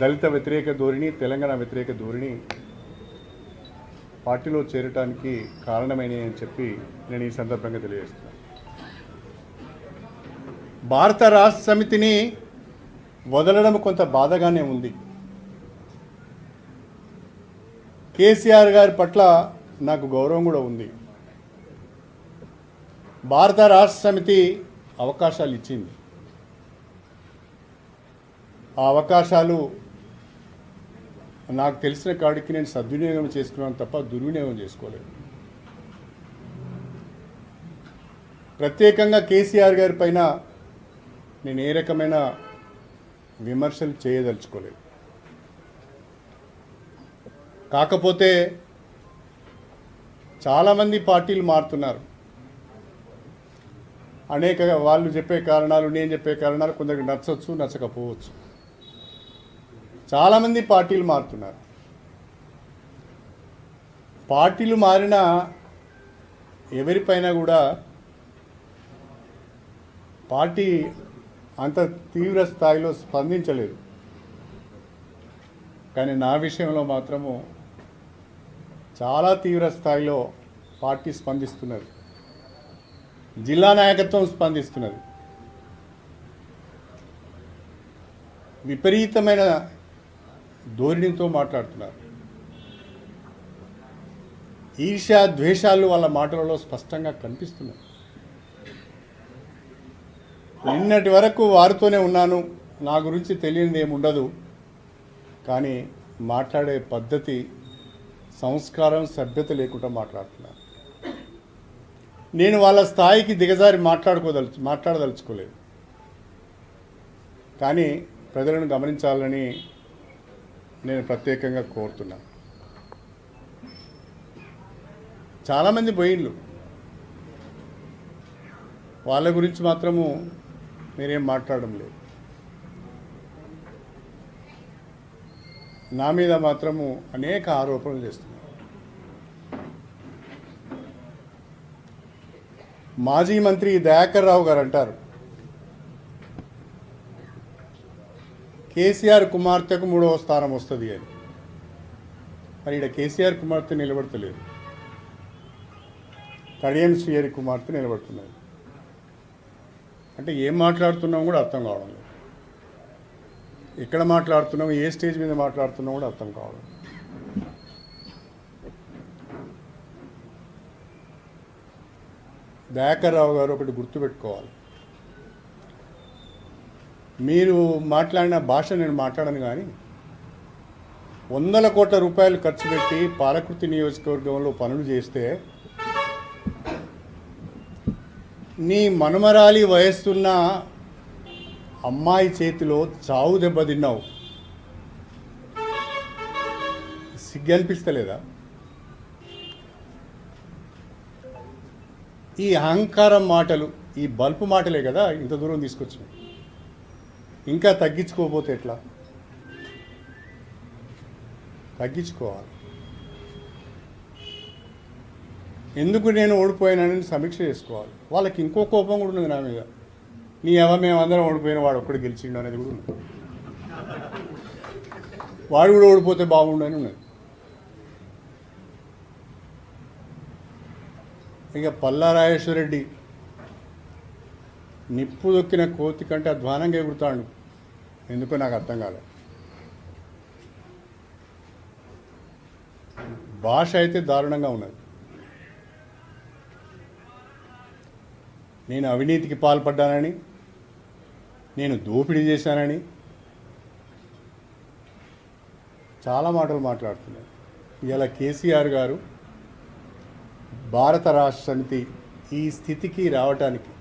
దళిత వ్యతిరేక ధోరణి తెలంగాణ వ్యతిరేక ధోరణి పార్టీలో చేరటానికి కారణమైనవి అని చెప్పి నేను ఈ సందర్భంగా తెలియజేస్తున్నాను. భారత రాష్ట్ర సమితిని వదలడం కొంత బాధగానే ఉంది. కేసీఆర్ గారి పట్ల నాకు గౌరవం కూడా ఉంది. భారత రాష్ట్ర సమితి అవకాశాలు ఇచ్చింది. ఆ అవకాశాలు నాకు తెలిసిన కాడికి నేను సద్వినియోగం చేసుకున్నాను తప్ప దుర్వినియోగం చేసుకోలేదు. ప్రత్యేకంగా కేసీఆర్ గారి పైన నేను ఏ రకమైన విమర్శలు చేయదలుచుకోలేదు. కాకపోతే చాలామంది పార్టీలు మారుతున్నారు. అనేక వాళ్ళు చెప్పే కారణాలు నేను చెప్పే కారణాలు కొందరికి నచ్చవచ్చు నచ్చకపోవచ్చు. చాలామంది పార్టీలు మారుతున్నారు. పార్టీలు మారిన ఎవరిపైన కూడా పార్టీ అంత తీవ్ర స్థాయిలో స్పందించలేదు. కానీ నా విషయంలో మాత్రము చాలా తీవ్ర స్థాయిలో పార్టీ స్పందిస్తున్నది. జిల్లా నాయకత్వం స్పందిస్తున్నది. విపరీతమైన ధోరణితో మాట్లాడుతున్నారు. ఈర్ష్య ద్వేషాలు వాళ్ళ మాటలలో స్పష్టంగా కనిపిస్తున్నాయి. నిన్నటి వరకు వారితోనే ఉన్నాను నా గురించి తెలియనిది ఏముండదు కానీ మాట్లాడే పద్ధతి సంస్కారం సభ్యత లేకుండా మాట్లాడుతున్నారు. నేను వాళ్ళ స్థాయికి దిగజారి మాట్లాడుకోదలుచు మాట్లాడదలుచుకోలేదు. కానీ ప్రజలను గమనించాలని నేను ప్రత్యేకంగా కోరుతున్నాను చాలామంది పోయిండ్లు వాళ్ళ గురించి మాత్రము మీరేం మాట్లాడడం లేదు. నా మీద మాత్రము అనేక ఆరోపణలు చేస్తున్నారు. మాజీ మంత్రి దయాకర్ రావు గారు అంటారు కేసీఆర్ కుమార్తెకు మూడవ స్థానం వస్తుంది అని. మరి ఇక్కడ కేసీఆర్ కుమార్తె నిలబడతలేదు. కడియం శ్రీహరి కుమార్తె నిలబడుతున్నది. అంటే ఏం మాట్లాడుతున్నాం కూడా అర్థం కావడం లేదు. ఎక్కడ మాట్లాడుతున్నాం ఏ స్టేజ్ మీద మాట్లాడుతున్నాం కూడా అర్థం కావడం లేదు. దయాకర్ రావు గారు ఒకటి గుర్తుపెట్టుకోవాలి. మీరు మాట్లాడిన భాష నేను మాట్లాడను కానీ వందల కోట్ల రూపాయలు ఖర్చు పెట్టి పాలకృతి నియోజకవర్గంలో పనులు చేస్తే నీ మనుమరాలి వయస్సున్న అమ్మాయి చేతిలో చావు దెబ్బ తిన్నావు. అనిపిస్తలేదా? ఈ అహంకారం మాటలు ఈ బల్పు మాటలే కదా ఇంత దూరం తీసుకొచ్చినాయి ఇంకా తగ్గించుకోకపోతే ఎట్లా? తగ్గించుకోవాలి. ఎందుకు నేను ఓడిపోయానని సమీక్ష చేసుకోవాలి? వాళ్ళకి ఇంకో కోపం కూడా ఉన్నది నా మీద. నీ ఎవ మేమందరం ఓడిపోయిన వాడు ఒక్కడు గెలిచిండు అనేది కూడా ఉన్నది. వాడు కూడా ఓడిపోతే బాగుండు అని ఉన్నది. ఇక పల్లా రాజేశ్వరరెడ్డి నిప్పు దొక్కిన కోతి కంటే అధ్వానంగా ఎగురుతాడు. ఎందుకో నాకు అర్థం కాలేదు భాష అయితే దారుణంగా ఉన్నది. నేను అవినీతికి పాల్పడ్డానని నేను దోపిడీ చేశానని చాలా మాటలు మాట్లాడుతున్నారు. ఇలా కేసీఆర్ గారు భారత రాష్ట్ర సమితి ఈ స్థితికి రావటానికి